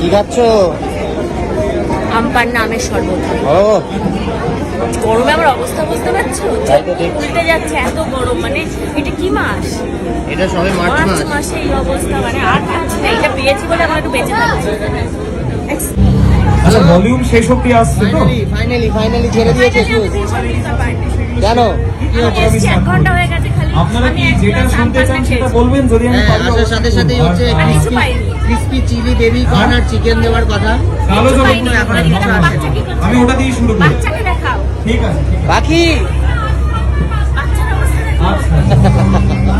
কি খাচ্ছ? আমপার নামের শরবত। ও গরমে আমার অবস্থা বুঝতে পারছ। উল্টে যাচ্ছে এত গরম মানে এটা কি মাস? এটা সবে মার্চ মার্চ মাস। মাসে এই অবস্থা মানে আর পাচ্ছি না এটা পেয়েছি বলে আমরা একটু বেঁচে থাকছি। আচ্ছা ভলিউম শেষ অব্দি আসছে তো? ফাইনালি ফাইনালি ছেড়ে দিয়েছে। কেন এক ঘণ্টা হয়ে গেছে। আপনারা কি যেটা শুনতে চান সেটা বলবেন যদি আমি হ্যাঁ পারি আসার সাথে সাথেই হচ্ছে ক্রিসপি চিলি বেবি কর্ন আর চিকেন দেওয়ার কথা। তাহলে এখন করছে? আমি ওটা দিয়ে শুরু করি। বাচ্চাকে দেখাও। ঠিক আছে দেখো।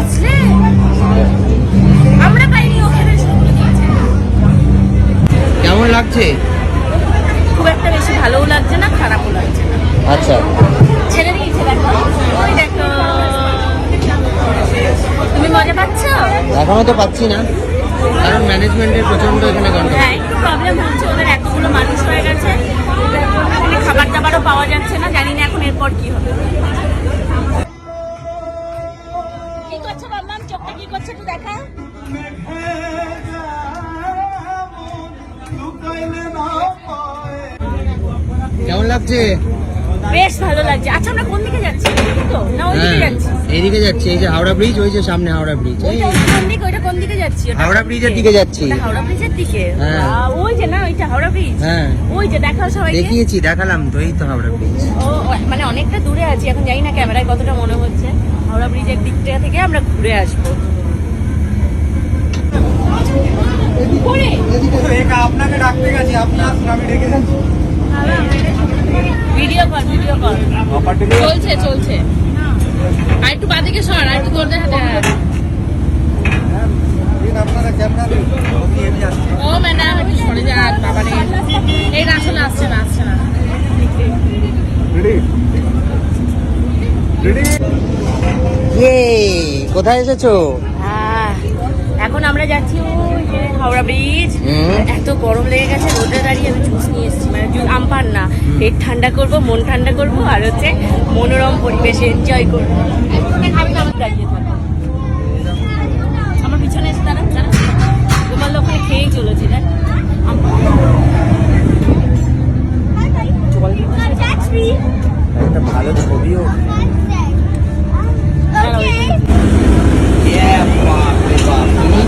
আচ্ছা। কেমন লাগছে? খুব একটা বেশি ভালোও লাগছে না খারাপও লাগছে না। আচ্ছা। এখনও তো পাচ্ছি না। কারণ ম্যানেজমেন্টের প্রচণ্ড এখানে গন্ডগোল। হ্যাঁ একটু প্রবলেম হচ্ছে ওদের এতগুলো মানুষ হয়ে গেছে। এখানে খাবার দাবারও পাওয়া যাচ্ছে না জানি না এখন এরপর কি হবে। কি করছ বাবলাম? চোখটা কি করছে একটু দেখা? কেমন লাগছে? বেশ ভালো লাগছে। আচ্ছা আমরা কোন দিকে যাচ্ছি? এদিকে তো? না ওই দিকে হ্যাঁ যাচ্ছি। এইদিকে যাচ্ছি এই যে হাওড়া ব্রিজ ওই যে সামনে হাওড়া ব্রিজ। ওইটা কোন দিকে ওইটা কোন দিকে যাচ্ছি? হাওড়া ব্রিজের দিকে? যাচ্ছি। ওটা হাওড়া ব্রিজের দিকে? হ্যাঁ। ওই যে না ওইটা হাওড়া ব্রিজ? হ্যাঁ। ওই যে দেখাও সবাইকে। দেখিয়েছি দেখালাম তো এই তো হাওড়া ব্রিজ। ও মানে অনেকটা দূরে আছি এখন জানি না ক্যামেরায় কতটা মনে হচ্ছে। হাওড়া ব্রিজের দিকটা থেকে আমরা ঘুরে আসব। আপনাকে ডাকতে গেছি আপনি আসুন আমি ডেকে যাচ্ছি চলছে চলছে। আর একটু বাদিকে সর আর একটু তোরদের হাতে হাত। আপনারা ক্যামেরা ও ম্যাডাম একটু সরে যান বাবা এই না আসলে আসছে না আসছে না। ইয়ে কোথায় এসেছ? এখন আমরা যাচ্ছি হাওড়া ব্রিজ। এত গরম লেগে গেছে রোদে দাঁড়িয়ে আমি জুস নিয়ে এসেছি মানে জুস আমপান না। পেট ঠান্ডা করব মন ঠান্ডা করব আর হচ্ছে মনোরম পরিবেশে এনজয় করব। আমি আমার আমার পিছনে এসে দাঁড়া দাঁড়া তোমার ওখানে খেয়েই চলেছে একটা ভালো ছবিও।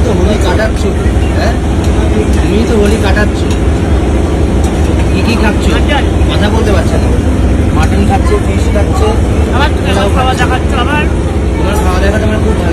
তো হোলি কাটাচ্ছ হ্যাঁ তুমি তো হোলি কাটাচ্ছ কি কি খাচ্ছ মাটন। কথা বলতে পারছে না আবার খাচ্ছে আমার খাওয়া দেখাচ্ছ আমার খাওয়া দেখা তোমার খুব ভালো